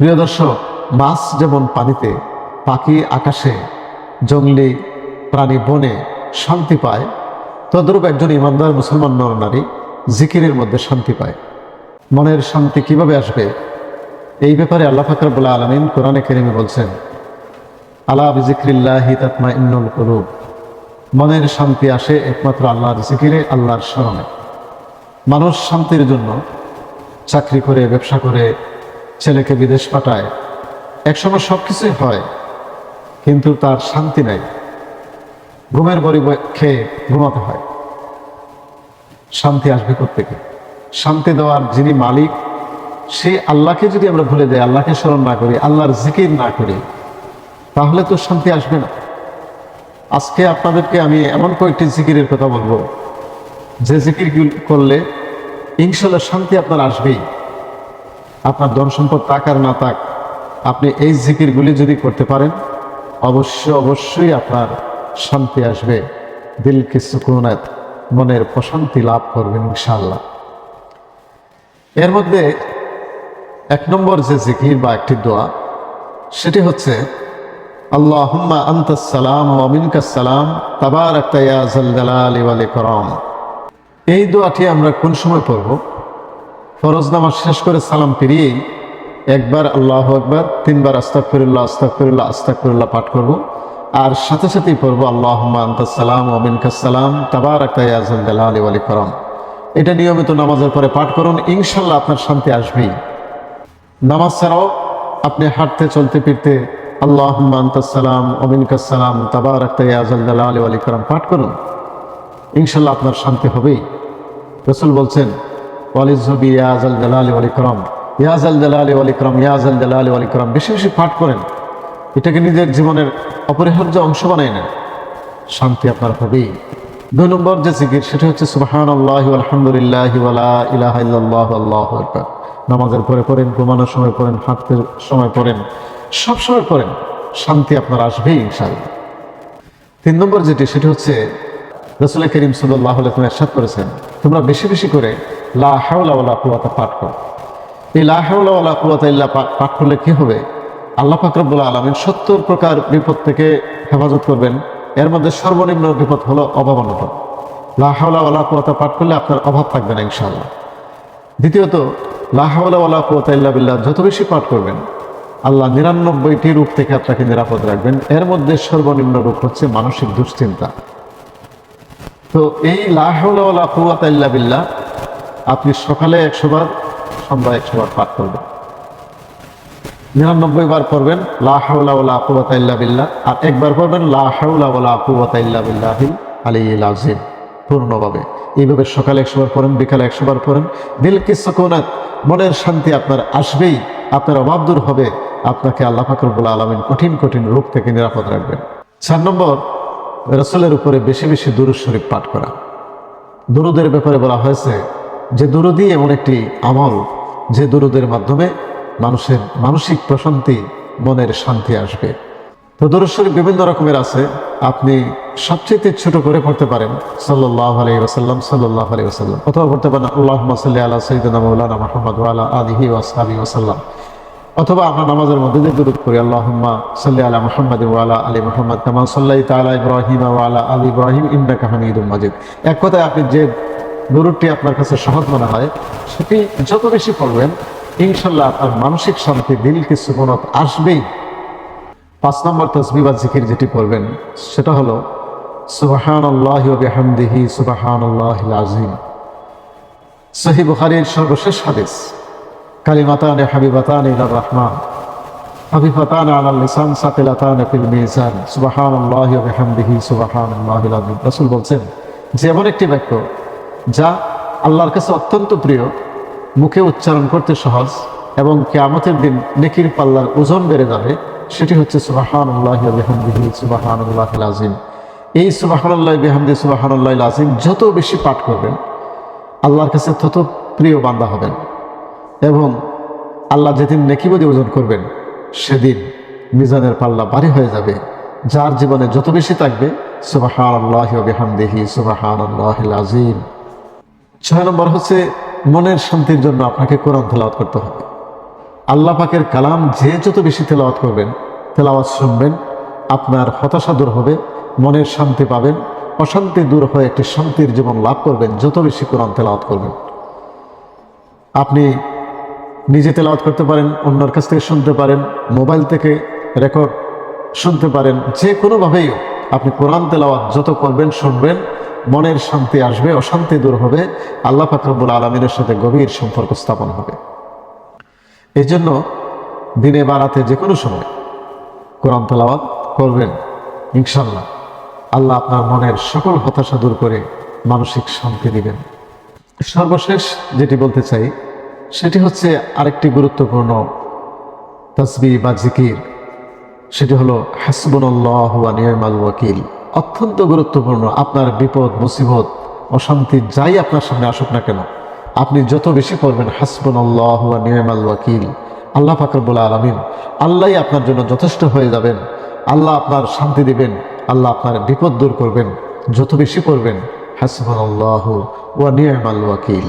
প্রিয় দর্শক, মাছ যেমন পানিতে, পাখি আকাশে, জঙ্গলি প্রাণী বনে শান্তি পায়, তদ্রূপ একজন ইমানদার মুসলমান নর নারী জিকিরের মধ্যে শান্তি পায়। মনের শান্তি কীভাবে আসবে? এই ব্যাপারে আল্লাহ ফাকরাবুল্লাহ আলমিন কোরআনে কেরিমে বলছেন আল্লাহ বিজিক্রিল্লাহি তাতমা ইন্নুল কুলুব। মনের শান্তি আসে একমাত্র আল্লাহর জিকিরে, আল্লাহর স্মরণে। মানুষ শান্তির জন্য চাকরি করে, ব্যবসা করে ছেলেকে বিদেশ পাঠায়। একসময় সব কিছুই হয়, কিন্তু তার শান্তি নাই। ঘুমের বড়ি খেয়ে ঘুমাতে হয়। শান্তি আসবে থেকে শান্তি দেওয়ার যিনি মালিক, সেই আল্লাহকে যদি আমরা ভুলে যাই, আল্লাহকে স্মরণ না করি, আল্লাহর জিকির না করি, তাহলে তো শান্তি আসবে না। আজকে আপনাদেরকে আমি এমন কয়েকটি জিকিরের কথা বলব। যে জিকির করলে ইনশাল্লাহ শান্তি আপনার আসবেই। আপনার ধন সম্পদ তাক আর না তাক আপনি এই জিকিরগুলি যদি করতে পারেন, অবশ্য অবশ্যই আপনার শান্তি আসবে দিলকে সুকুনাত, মনের প্রশান্তি লাভ করবেন ইনশাল্লাহ এর মধ্যে এক নম্বর যে জিকির বা একটি দোয়া, সেটি হচ্ছে, আল্লাহুম্মা আন্তাস সালাম ওয়া মিনকাস সালাম তাবারাকতা ইয়া যাল জালালি ওয়াল ইকরাম। এই দোয়াটি আমরা কোন সময় পড়ব? ফরজ নামাজ শেষ করে সালাম ফিরিয়েই একবার আল্লাহ একবার তিনবার আস্তাকফিরুল্লাহ আস্তাকফিরুল্লাহ আস্তাকফিরুল্লাহ পাঠ করব। আর সাথে সাথেই পড়ব আল্লাহ সালাম ওয়া মিনকাস সালাম, তাবারাকতা ইয়া যাল জালালি ওয়াল ইকরাম। এটা নিয়মিত নামাজের পরে পাঠ করুন ইনশাল্লাহ আপনার শান্তি আসবেই। নামাজ ছাড়াও আপনি হাঁটতে, চলতে, ফিরতে আল্লাহ আন্তাসালাম অমিনকাসালাম তাবার একটা ইয়াজাল আলী আলী কালাম পাঠ করুন। ইনশাল্লাহ আপনার শান্তি হবেই। রসুল বলছেন পাঠ করেন। এটাকে নিজের জীবনের অপরিহার্য অংশ নেন। শান্তি আপনার হবেই। দুই নম্বর যে জিকির, সেটা হচ্ছে নামাজের পরে পড়েন, ঘুমানোর সময় পড়েন, হাঁটতে সময় পড়েন, সব সময় পড়েন। শান্তি আপনার আসবেই ইনশাল্লাহ তিন নম্বর যেটি, সেটি হচ্ছে রসুল করিম সাল্লাহ তুমি এরশাদ করেছেন। তোমরা বেশি বেশি করে লা হাওলা কুয়াতা পাঠ করো। এই লা হাওলা কুয়াতা ইল্লা পাঠ- করলে কি হবে? আল্লাহ ফাকরবুল্লাহ আলমিন সত্তর প্রকার বিপদ থেকে হেফাজত করবেন। এর মধ্যে সর্বনিম্ন বিপদ হলো অভাব অনটন লা হাওলা ওয়ালা কুয়াতা পাঠ করলে আপনার অভাব থাকবে না, ইনশাআল্লাহ। দ্বিতীয়ত লাহাওয়ালা কুয়াতা ইল্লা বিল্লাহ, যত বেশি পাঠ করবেন, আল্লাহ নিরানব্বইটি রূপ থেকে আপনাকে নিরাপদ রাখবেন। এর মধ্যে সর্বনিম্ন রূপ হচ্ছে মানসিক দুশ্চিন্তা। তো এই লাহাওয়ালা কুয়াতা বিল্লাহ আপনি সকালে একশো বার সন্ধ্যা একশো বার পাঠ করবেন। নিরানব্বই বার পড়বেন লাহাউলা বিল্লাহ, আর একবার পড়বেন লাহাউলা কুয়াতা ইল্লা বিল্লাহিল আলিল আজিম পূর্ণভাবে। এইভাবে সকালে একশো বার পড়েন, বিকালে একশো বার পড়েন। দিল কিসকুনাত মনের শান্তি আপনার আসবেই, আপনার অভাব দূর হবে, আপনাকে আল্লাহ ফাকরবুল আলমিন কঠিন কঠিন রোগ থেকে নিরাপদ রাখবেন। চার নম্বর, রসলের উপরে বেশি বেশি দুরুদ শরীফ পাঠ করা। দুরুদের ব্যাপারে বলা হয়েছে যে দুরুদই এমন একটি আমল, যে দুরুদের মাধ্যমে মানুষের মানসিক প্রশান্তি, মনের শান্তি আসবে। তো দরুদ বিভিন্ন রকমের আছে। আপনি সবচেয়ে ছোট করে পড়তে পারেন। সাল্লাহ আলাই ওসাল্লাম সাল্লাহ আলাই ওসাল্লাম অথবা পড়তে পারেন আল্লাহ সাল্লি আল্লাহ সৈদনা মৌলানা মাহমদ আলা আলিহি ওয়াসাবি ওসাল্লাম অথবা আমরা নামাজের মধ্যে যে দুরুদ করি আল্লাহুম্মা সাল্লি আলা মুহাম্মাদ ওয়া আলা আলি মুহাম্মাদ, কামা সাল্লাই তাআলা ইব্রাহিম ওয়া আলা আলি ইব্রাহিম ইন্নাকা হামিদুম মাজিদ। এক কথায় আপনি যে দুরুদটি আপনার কাছে সহজ মনে হয়, সেটি যত বেশি পড়বেন, ইনশাল্লাহ আপনার মানসিক শান্তি দিলকে সুকনত আসবেই। পাঁচ নম্বর তসবি বা জিকির যেটি পড়বেন, সেটা হলো সুবাহান আল্লাহ বিহামদিহি সুবাহান আল্লাহ আজিম সহি বুখারির সর্বশেষ হাদিস, কালিমাতান হাবিবাতান ইলার রহমান, হাবিবাতান আলাল লিসান সাকিলাতান ফিল মিজান সুবাহান আল্লাহ বিহামদিহি সুবাহান আল্লাহ আজিম রাসূল বলছেন, যে এমন একটি বাক্য যা আল্লাহর কাছে অত্যন্ত প্রিয়, মুখে উচ্চারণ করতে সহজ এবং কেয়ামতের দিন নেকির পাল্লার ওজন বেড়ে যাবে, সেটি হচ্ছে সুবাহান আল্লাহ বিহামদিহি সুবাহান আল্লাহ আজিম এই সুবাহান আল্লাহ বিহামদি সুবাহান আল্লাহ আজিম যত বেশি পাঠ করবেন, আল্লাহর কাছে তত প্রিয় বান্দা হবেন এবং আল্লাহ যেদিন নেকিবদি ওজন করবেন, সেদিন মিজানের পাল্লা ভারী হয়ে যাবে। যার জীবনে যত বেশি থাকবে সুবাহান আল্লাহ বিহামদিহি সুবাহান আল্লাহ আজিম ছয় নম্বর হচ্ছে মনের শান্তির জন্য আপনাকে কোরআন তেলাওয়াত করতে হবে। আল্লাহ পাকের কালাম যে যত বেশি তেলাওয়াত করবেন, তেলাওয়াত শুনবেন, আপনার হতাশা দূর হবে, মনের শান্তি পাবেন, অশান্তি দূর হয়ে একটি শান্তির জীবন লাভ করবেন যত বেশি কোরআন তেলাওয়াত করবেন। আপনি নিজে তেলাওয়াত করতে পারেন, অন্যর কাছ থেকে শুনতে পারেন, মোবাইল থেকে রেকর্ড শুনতে পারেন, যে কোনোভাবেই আপনি কোরআন তেলাওয়াত যত করবেন, শুনবেন মনের শান্তি আসবে, অশান্তি দূর হবে, আল্লাহ ফাকরবুল আলমিনের সাথে গভীর সম্পর্ক স্থাপন হবে। এই জন্য দিনে বাড়াতে যে কোনো সময় কোরআন তেলাওয়াত করবেন ইনশাল্লাহ আল্লাহ আপনার মনের সকল হতাশা দূর করে মানসিক শান্তি দিবেন। সর্বশেষ যেটি বলতে চাই, সেটি হচ্ছে আরেকটি গুরুত্বপূর্ণ তসবি বা জিকির। সেটি হলো হাসবুল্লাহ নিয়মাল ওয়াকিল। অত্যন্ত গুরুত্বপূর্ণ আপনার বিপদ, মুসিবত অশান্তি যাই আপনার সামনে আসুক না কেন, আপনি যত বেশি পড়বেন হাসবুল্লাহ নিয়মাল ওয়াকিল। আল্লাহ ফাকরবুল আলমিন আল্লাহই আপনার জন্য যথেষ্ট হয়ে যাবেন। আল্লাহ আপনার শান্তি দিবেন, আল্লাহ আপনার বিপদ দূর করবেন। যত বেশি পড়বেন হাসবুল্লাহ ওয়া নিয়মাল ওয়াকিল।